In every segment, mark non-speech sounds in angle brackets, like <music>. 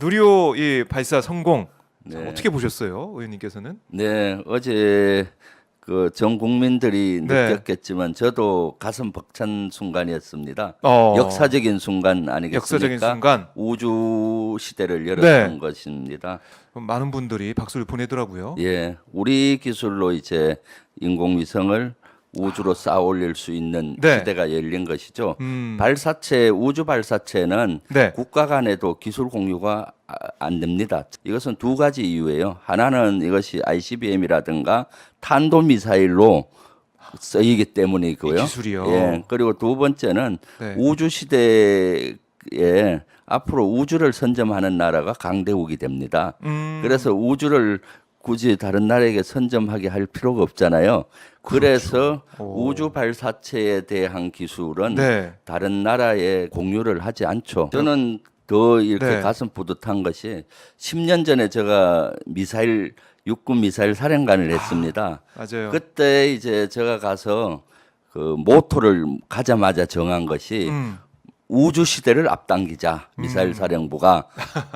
누리호 이 발사 성공 자, 네. 어떻게 보셨어요, 의원님께서는? 네, 어제 그 전 국민들이 네. 느꼈겠지만 저도 가슴 벅찬 순간이었습니다. 어, 역사적인 순간 아니겠습니까? 역사적인 순간 우주 시대를 열었던 네. 것입니다. 많은 분들이 박수를 보내더라고요. 예, 우리 기술로 이제 인공위성을 우주로 쌓아 올릴 수 있는 네. 시대가 열린 것이죠. 음, 발사체 우주 발사체는 네. 국가 간에도 기술 공유가 아- 안 됩니다. 이것은 두 가지 이유예요. 하나는 이것이 ICBM이라든가 탄도 미사일로 쓰이기 때문이고요. 이 기술이요? 예. 그리고 두 번째는 네. 우주 시대에 앞으로 우주를 선점하는 나라가 강대국이 됩니다. 음, 그래서 우주를 굳이 다른 나라에게 선점하게 할 필요가 없잖아요. 그래서 그렇죠. 오. 우주 발사체에 대한 기술은 네. 다른 나라에 공유를 하지 않죠. 저는 더 이렇게 네. 가슴 뿌듯한 것이 10년 전에 제가 미사일 육군 미사일 사령관을 했습니다. 맞아요. 그때 이제 제가 가서 그 모토를 가자마자 정한 것이 음, 우주 시대를 앞당기자 미사일 사령부가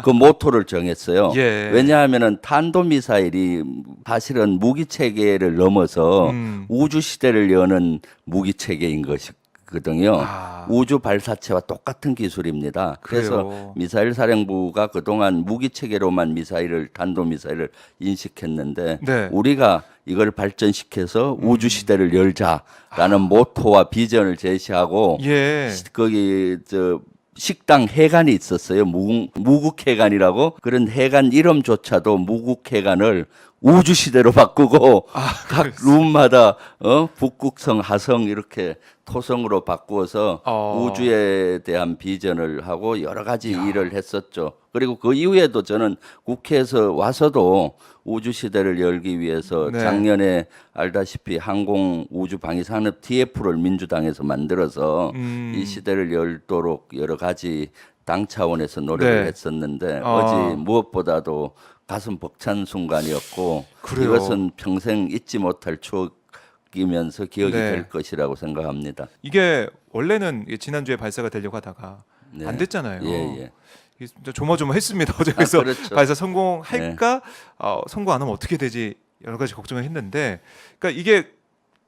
그 모토를 정했어요. <laughs> 예. 왜냐하면은 탄도 미사일이 사실은 무기 체계를 넘어서 음. 우주 시대를 여는 무기 체계인 것이 거든요. 아. 우주 발사체와 똑같은 기술입니다. 그래서 그래요. 미사일 사령부가 그동안 무기 체계로만 미사일을 탄도 미사일을 인식했는데 네. 음. 우리가 이걸 발전시켜서 우주 시대를 열자라는 모토와 비전을 제시하고 예. 거기 저 식당 해관이 있었어요. 무, 무국해관이라고 그런 해관 이름조차도 무국해관을 우주 시대로 바꾸고 아, 각 룸마다 어 북극성, 하성 이렇게 토성으로 바꾸어서 어. 우주에 대한 비전을 하고 여러 가지 일을 했었죠. 그리고 그 이후에도 저는 국회에서 와서도 우주 시대를 열기 위해서 네. 작년에 알다시피 항공 우주 방위 산업 TF를 민주당에서 만들어서 음. 이 시대를 열도록 여러 가지 당 차원에서 노력을 네. 했었는데 아. 어제 무엇보다도 가슴 벅찬 순간이었고 그래요. 이것은 평생 잊지 못할 추억이면서 기억이 네. 될 것이라고 생각합니다. 이게 원래는 지난주에 발사가 되려고 하다가 네. 안 됐잖아요. 예, 예. 이게 진짜 조마조마했습니다. <laughs> 어제 그래서 아, 그렇죠. 발사 성공할까 어, 성공 안 하면 어떻게 되지 여러 가지 걱정을 했는데 그러니까 이게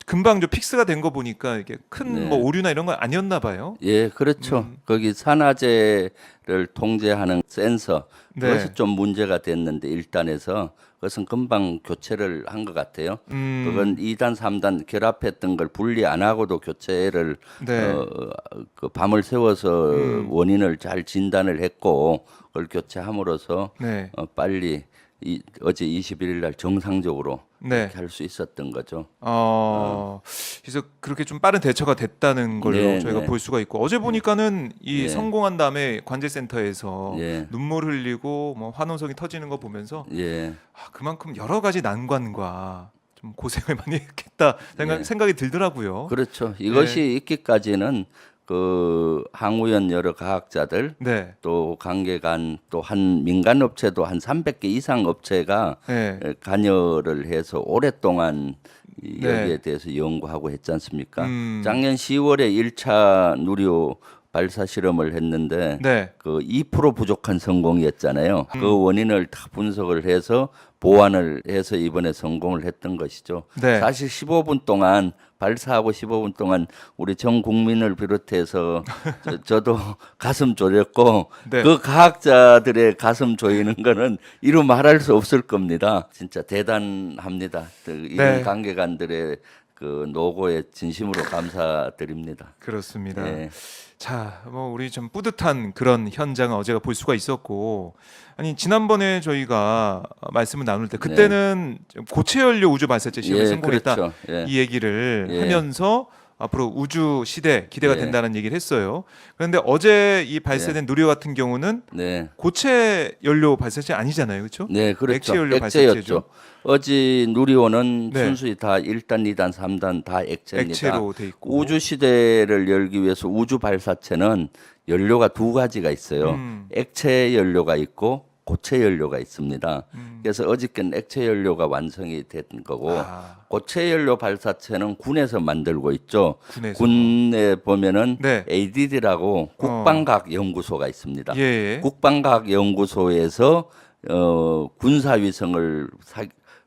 금방 좀 픽스가 된 거 보니까 이게 큰 네. 뭐 오류나 이런 건 아니었나 봐요. 예, 그렇죠. 음. 거기 산화제를 통제하는 센서 네. 그것이 좀 문제가 됐는데 1단에서 그것은 금방 교체를 한 것 같아요. 음, 그건 2단, 3단 결합했던 걸 분리 안 하고도 교체를 네. 어, 그 밤을 새워서 음. 원인을 잘 진단을 했고 그걸 교체함으로써 네. 어, 빨리 이, 어제 21일 날 정상적으로 네. 할 수 있었던 거죠. 어, 그래서 그렇게 좀 빠른 대처가 됐다는 걸로 네, 저희가 네. 볼 수가 있고 어제 보니까는 이 네. 성공한 다음에 관제센터에서 예. 눈물 흘리고 뭐 환호성이 터지는 거 보면서 예. 아, 그만큼 여러 가지 난관과 좀 고생을 <laughs> 많이 했겠다 생각, 네. 생각이 들더라고요. 그렇죠. 이것이 있기까지는 그 항우연 여러 과학자들 네, 또 관계간 또 한 민간 업체도 한 300개 이상 업체가 네, 관여를 해서 오랫동안 이 네. 여기에 대해서 연구하고 했지 않습니까? 음. 작년 10월에 1차 누리호 발사 실험을 했는데 네, 그2% 부족한 성공이었잖아요. 음. 그 원인을 다 분석을 해서 보완을 해서 이번에 성공을 했던 것이죠. 네. 사실 15분 동안 발사하고 15분 동안 우리 전 국민을 비롯해서 <laughs> 저, 도 가슴 졸였고 네. 그 과학자들의 가슴 조이는 거는 이루 말할 수 없을 겁니다. 진짜 대단합니다. 그 이런 네. 관계관들의 그 노고에 진심으로 감사드립니다. 그렇습니다. 네. 자, 뭐 우리 좀 뿌듯한 그런 현장을 어제가 볼 수가 있었고, 아니 지난번에 저희가 말씀을 나눌 때 그때는 고체 연료 우주 발사체 시험에 예, 성공했다 그렇죠. 예. 이 얘기를 예. 하면서 앞으로 우주 시대 기대가 예. 된다는 얘기를 했어요. 그런데 어제 이 발사된 누리호 같은 경우는 네. 고체 연료 발사체 아니잖아요, 그렇죠? 네, 그렇죠. 액체 연료. 발사체죠. 어제 누리호는 네. 순수히 다 1단, 2단, 3단 다 액체입니다. 액체로 돼 있고. 우주 시대를 열기 위해서 우주 발사체는 연료가 두 가지가 있어요. 음. 액체 연료가 있고 고체 연료가 있습니다. 음. 그래서 어저께는 액체 연료가 완성이 된 거고 아, 고체 연료 발사체는 군에서 만들고 있죠. 군에서. 군에 보면은 네. ADD라고 국방과학 연구소가 있습니다. 예, 예. 국방과학 연구소에서 어, 군사 위성을 사-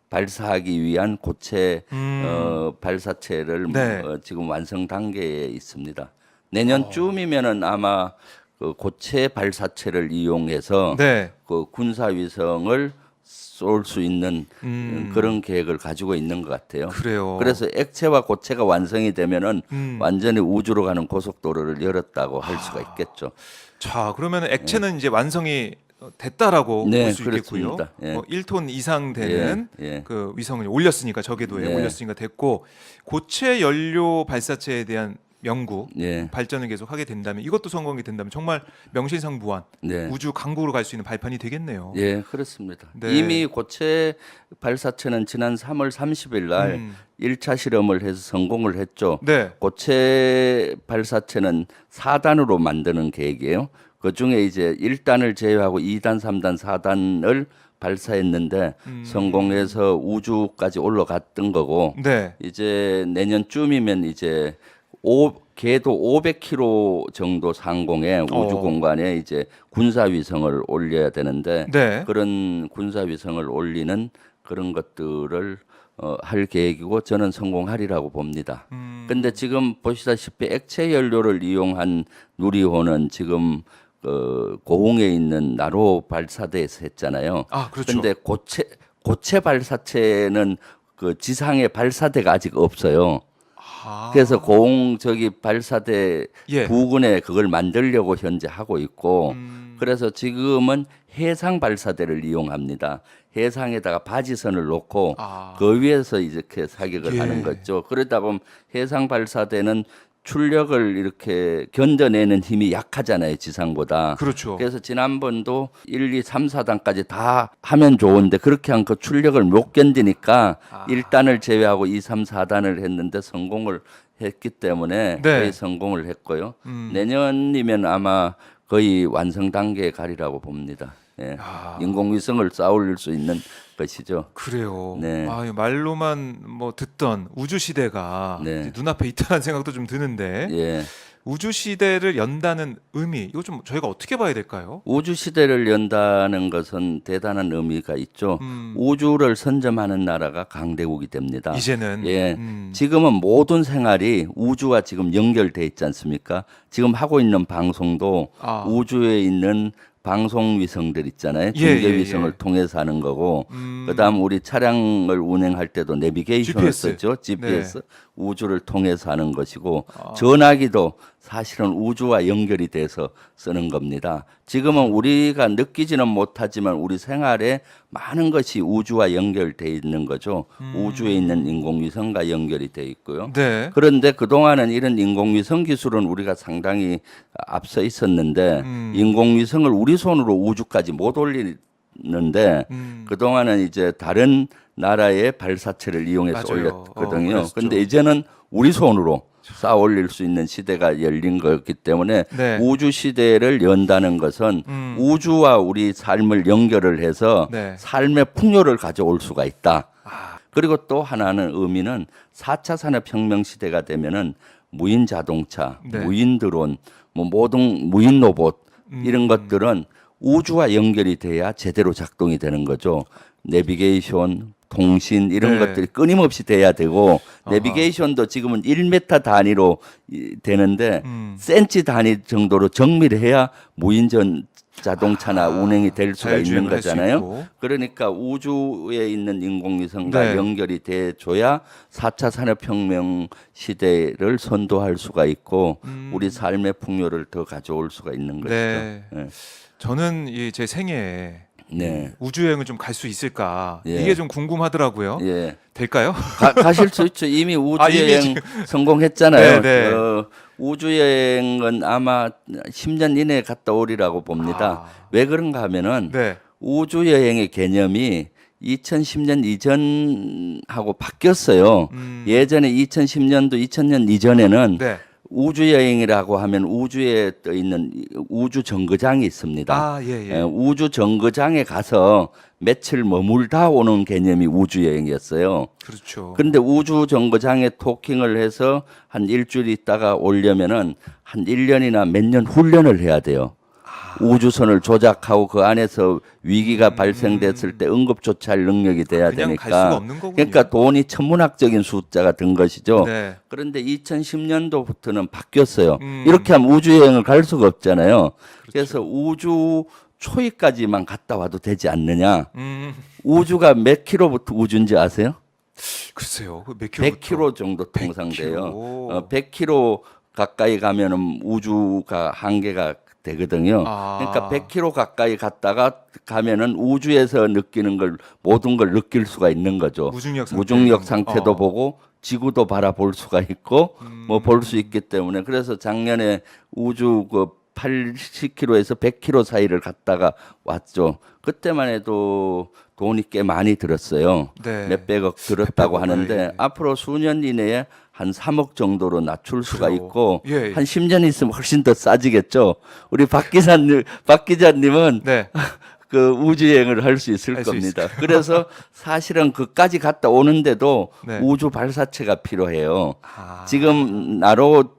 발사하기 위한 고체 음. 어, 발사체를 네. 어, 지금 완성 단계에 있습니다. 내년쯤이면은 아마 그 고체 발사체를 이용해서 네. 그 군사 위성을 쏠 수 있는 음. 그런 계획을 가지고 있는 것 같아요. 그래요. 그래서 액체와 고체가 완성이 되면은 음. 완전히 우주로 가는 고속도로를 열었다고 할 수가 있겠죠. 자, 그러면 액체는 이제 완성이 됐다라고 네, 볼 수 있겠고요. 그렇습니다. 예. 뭐 1톤 이상 되는 예, 예. 그 위성을 올렸으니까 저궤도에 네. 올렸으니까 됐고 고체 연료 발사체에 대한 연구 예, 발전을 계속 하게 된다면 이것도 성공이 된다면 정말 명실상부한 네. 우주 강국으로 갈 수 있는 발판이 되겠네요. 예, 그렇습니다. 네. 이미 고체 발사체는 지난 3월 30일 날 음. 일 1차 실험을 해서 성공을 했죠. 네. 고체 발사체는 4단으로 만드는 계획이에요. 그 중에 이제 1단을 제외하고 2단, 3단, 4단을 발사했는데 음. 성공해서 우주까지 올라갔던 거고 네. 이제 내년쯤이면 이제 오, 궤도 500km 정도 상공의 우주 어. 공간에 이제 군사 위성을 올려야 되는데 네. 그런 군사 위성을 올리는 그런 것들을 어, 할 계획이고 저는 성공하리라고 봅니다. 음. 근데 지금 보시다시피 액체 연료를 이용한 누리호는 지금 그 고흥에 있는 나로 발사대에서 했잖아요. 아, 그렇죠. 근데 고체 고체 발사체는 그 지상에 발사대가 아직 없어요. 아. 그래서 고흥 저기 발사대 예. 부근에 그걸 만들려고 현재 하고 있고 음. 그래서 지금은 해상 발사대를 이용합니다. 해상에다가 바지선을 놓고 아. 그 위에서 이렇게 사격을 예. 하는 거죠. 그러다 보면 해상 발사대는 출력을 이렇게 견뎌내는 힘이 약하잖아요, 지상보다. 그렇죠. 그래서 지난번도 1, 2, 3, 4단까지 다 하면 좋은데 그렇게 한그 출력을 못 견디니까 아. 1단을 제외하고 2, 3, 4단을 했는데 성공을 했기 때문에 네. 거의 성공을 했고요. 음. 내년이면 아마 거의 완성 단계에 가리라고 봅니다. 예. 아. 인공위성을 쌓을 수 있는 것이죠. 그래요. 네. 아, 말로만 뭐 듣던 우주 시대가 네. 눈앞에 있다는 <laughs> 생각도 좀 드는데 예. 우주 시대를 연다는 의미 이거 좀 저희가 어떻게 봐야 될까요? 우주 시대를 연다는 것은 대단한 의미가 있죠. 음. 우주를 선점하는 나라가 강대국이 됩니다. 이제는 예. 음. 지금은 모든 생활이 우주와 지금 연결돼 있지 않습니까? 지금 하고 있는 방송도 아. 우주에 있는 방송 위성들 있잖아요. 예, 중계 예, 위성을 예. 통해서 하는 거고 음. 그다음 우리 차량을 운행할 때도 내비게이션을 GPS. 쓰죠. GPS 우주를 통해서 하는 것이고 아. 전화기도 사실은 우주와 연결이 돼서 쓰는 겁니다. 지금은 우리가 느끼지는 못하지만 우리 생활에 많은 것이 우주와 연결돼 있는 거죠. 우주에 있는 인공위성과 연결이 돼 있고요. 네. 그런데 그동안은 이런 인공위성 기술은 우리가 상당히 앞서 있었는데 음. 인공위성을 우리 손으로 우주까지 못 올리는데 음. 그동안은 이제 다른 나라의 발사체를 이용해서 맞아요. 올렸거든요. 어. 근데 이제는 우리 손으로 쌓아 올릴 수 있는 시대가 열린 거기 때문에 네. 우주 시대를 연다는 것은 음. 우주와 우리 삶을 연결을 해서 네. 삶의 풍요를 가져올 수가 있다. 아. 그리고 또 하나는 의미는 4차 산업혁명 시대가 되면은 무인 자동차, 네. 무인 드론, 뭐 모든 무인 로봇 음. 이런 것들은 우주와 연결이 돼야 제대로 작동이 되는 거죠. 내비게이션, 통신 이런 네. 것들이 끊임없이 돼야 되고 내비게이션도 지금은 1m 단위로 이- 되는데 음. 센치 단위 정도로 정밀해야 무인전 자동차나 운행이 될 수가 있는 거잖아요. 그러니까 우주에 있는 인공위성과 네. 연결이 돼 줘야 4차 산업혁명 시대를 선도할 수가 있고 음. 우리 삶의 풍요를 더 가져올 수가 있는 것이죠. 네. 네. 저는 이 제 생애에 네. 우주 여행을 좀 갈 수 있을까 예. 이게 좀 궁금하더라고요. 예. 될까요? 가, 가실 수 있죠. 이미 우주 <laughs> 아, 이미 여행 <laughs> 성공했잖아요. 네, 네. 어, 우주 여행은 아마 10년 이내에 갔다 오리라고 봅니다. 아. 왜 그런가 하면은 네. 우주 여행의 개념이 2010년 이전하고 바뀌었어요. 음. 예전에 2010년도 2000년 이전에는 네. 우주 여행이라고 하면 우주에 떠 있는 우주 정거장이 있습니다. 아, 예, 예. 예, 우주 정거장에 가서 며칠 머물다 오는 개념이 우주 여행이었어요. 그렇죠. 근데 우주 정거장에 토킹을 해서 한 일주일 있다가 오려면은 한 1년이나 몇 년 훈련을 해야 돼요. 아. 우주선을 조작하고 그 안에서 위기가 발생됐을 때 응급 조치할 능력이 돼야 음. 그냥 갈 되니까 수가 없는 거군요. 그러니까 돈이 천문학적인 숫자가 든 것이죠. 네. 그런데 2010년도부터는 바뀌었어요. 음. 이렇게 하면 우주 여행을 갈 수가 없잖아요. 그래서 우주 초위까지만 갔다 와도 되지 않느냐? 음, 우주가 몇 킬로부터 우주인지 아세요? 글쎄요. 그몇 킬로부터? 100킬로 정도 100 통상돼요. 킬로. 어, 100킬로 가까이 가면은 우주가 한계가 되거든요. 아. 그러니까 100킬로 가까이 갔다가 가면은 우주에서 느끼는 걸 모든 걸 느낄 수가 있는 거죠. 무중력 상태. 무중력 상태 도 어. 보고 지구도 바라볼 수가 있고 음. 뭐볼 수 있기 때문에 그래서 작년에 우주 그 80km에서 100km 사이를 갔다가 왔죠. 그때만 해도 돈이 꽤 많이 들었어요. 네. 몇백억 들었다고 하는데 예, 예. 앞으로 수년 이내에 한 3억 정도로 낮출 수가. 있고 예, 예. 한 10년 있으면 훨씬 더 싸지겠죠. 우리 박 기자님 <laughs> 박 기자님은 네. <laughs> 그 우주 여행을 할 수 있을 할 수 겁니다. 그래서 <laughs> 사실은 그까지 갔다 오는데도 네. 우주 발사체가 필요해요. 아. 지금 나로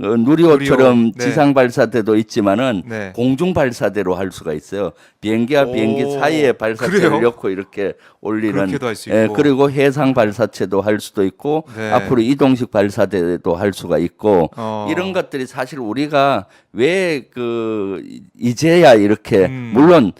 어, 누리호처럼 누리호, 네. 지상 발사대도 있지만은 네. 공중 발사대로 할 수가 있어요. 비행기와 오, 비행기 사이에 발사체를 그래요? 넣고 이렇게 올리는 그렇게도 할수 예, 있고. 그리고 해상 발사체도 할 수도 있고 네. 앞으로 이동식 발사대도 할 수가 있고 어. 이런 것들이 사실 우리가 왜 그 이제야 이렇게 음. 물론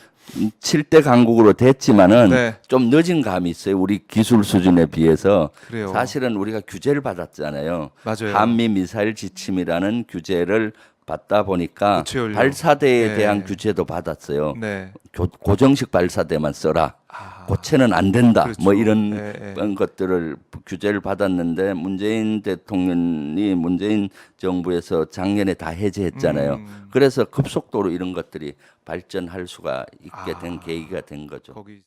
7대 강국으로 됐지만은 네. 좀 늦은 감이 있어요. 우리 기술 수준에 비해서 그래요. 사실은 우리가 규제를 받았잖아요. 맞아요. 한미 미사일 지침이라는 규제를 받다 보니까 고체연료. 발사대에 네. 대한 규제도 받았어요. 네. 고, 고정식 발사대만 써라. 아. 고체는 안 된다. 그렇죠. 뭐 이런 네, 네. 것들을 규제를 받았는데 문재인 대통령이 문재인 정부에서 작년에 다 해제했잖아요. 음. 그래서 급속도로 이런 것들이 발전할 수가 있게 된 아. 계기가 된 거죠. 거기